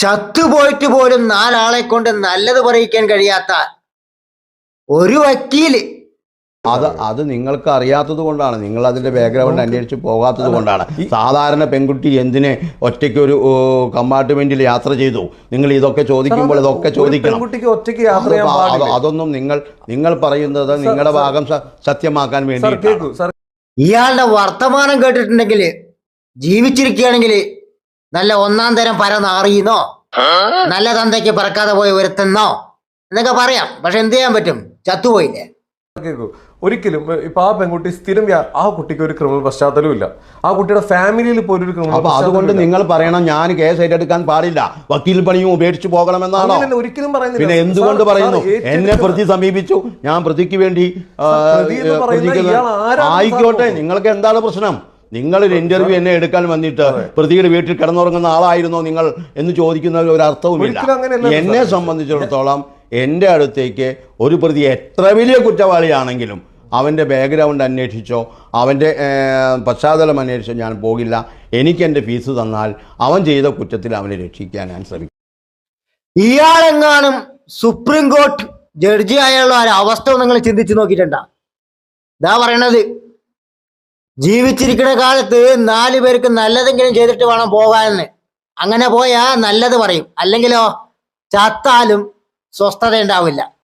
ചത്തുപോയിട്ട് പോലും നാലാളെ കൊണ്ട് നല്ലത് പറയിക്കാൻ കഴിയാത്ത ഒരു വക്കീൽ. അത് അത് നിങ്ങൾക്ക് അറിയാത്തത് കൊണ്ടാണ്. നിങ്ങൾ അതിന്റെ ബാക്ക്ഗ്രൗണ്ട് അന്വേഷിച്ച് പോകാത്തത് കൊണ്ടാണ്. സാധാരണ പെൺകുട്ടി എന്തിനെ ഒറ്റയ്ക്ക് ഒരു കമ്പാർട്ട്മെന്റിൽ യാത്ര ചെയ്തു? നിങ്ങൾ ഇതൊക്കെ ചോദിക്കുമ്പോൾ ഇതൊക്കെ ചോദിക്കണം. ഒറ്റയ്ക്ക് അതൊന്നും നിങ്ങൾ നിങ്ങൾ പറയുന്നത് നിങ്ങളുടെ ഭാഗം സത്യമാക്കാൻ സാർ ഇയാളുടെ വർത്തമാനം കേട്ടിട്ടുണ്ടെങ്കിൽ ജീവിച്ചിരിക്കുകയാണെങ്കിൽ നല്ല ഒന്നാം തരം പരനാറിയെന്നോ നല്ല തന്തയ്ക്ക് പറക്കാതെ പോയി ഒരുത്തെന്നോ? എന്നൊക്കെ പറയാം. പക്ഷെ എന്ത് ചെയ്യാൻ പറ്റും? ചത്തുപോയില്ലേ? കേൾക്കൂ ഒരിക്കലും ഇപ്പൊ ആ പെൺകുട്ടി സ്ഥിരം ആ കുട്ടിക്ക് ഒരു ക്രിമിനൽ പശ്ചാത്തലവും ഇല്ല. ആ കുട്ടിയുടെ ഫാമിലിയിൽ പോലും ഒരു ക്രിമിനൽ അപ്പൊ അതുകൊണ്ട് നിങ്ങൾ പറയണം ഞാൻ കേസ് ഏറ്റെടുക്കാൻ പാടില്ല. വക്കീൽ പണിയും ഉപേക്ഷിച്ച് പോകണമെന്നാണോ? ഒരിക്കലും പറയുന്നത് പിന്നെ എന്തുകൊണ്ട് പറയുന്നു? എന്നെ പ്രതി സമീപിച്ചു. ഞാൻ പ്രതിക്ക് വേണ്ടി ആയിക്കോട്ടെ നിങ്ങൾക്ക് എന്താണ് പ്രശ്നം? നിങ്ങൾ ഒരു ഇന്റർവ്യൂ എന്നെ എടുക്കാൻ വന്നിട്ട് പ്രതിയുടെ വീട്ടിൽ കിടന്നുറങ്ങുന്ന ആളായിരുന്നോ നിങ്ങൾ എന്ന് ചോദിക്കുന്ന ഒരു അർത്ഥവുമില്ല. എന്നെ. സംബന്ധിച്ചിടത്തോളം എന്റെ അടുത്തേക്ക് ഒരു പ്രതി എത്ര വലിയ കുറ്റവാളിയാണെങ്കിലും അവന്റെ ബാക്ക്ഗ്രൗണ്ട് അന്വേഷിച്ചോ അവന്റെ പശ്ചാത്തലം അന്വേഷിച്ചോ ഞാൻ പോകില്ല. എനിക്ക് എന്റെ ഫീസ് തന്നാൽ അവൻ ചെയ്ത കുറ്റത്തിൽ അവനെ രക്ഷിക്കാൻ ഞാൻ ശ്രമിക്കും. ഇയാളെങ്ങാനും സുപ്രീം കോർട്ട് ജഡ്ജി ആയുള്ള ഒരു അവസ്ഥ നിങ്ങൾ ചിന്തിച്ചു നോക്കിയിട്ടുണ്ടാ? ഇതാ പറയണത്. ജീവിച്ചിരിക്കുന്ന കാലത്ത് നാലു പേർക്ക് നല്ലതെങ്കിലും ചെയ്തിട്ട് വേണം പോകാനെന്ന്. അങ്ങനെ പോയാ നല്ലത് പറയും. അല്ലെങ്കിലോ ചത്താലും സ്വസ്ഥത ഉണ്ടാവില്ല.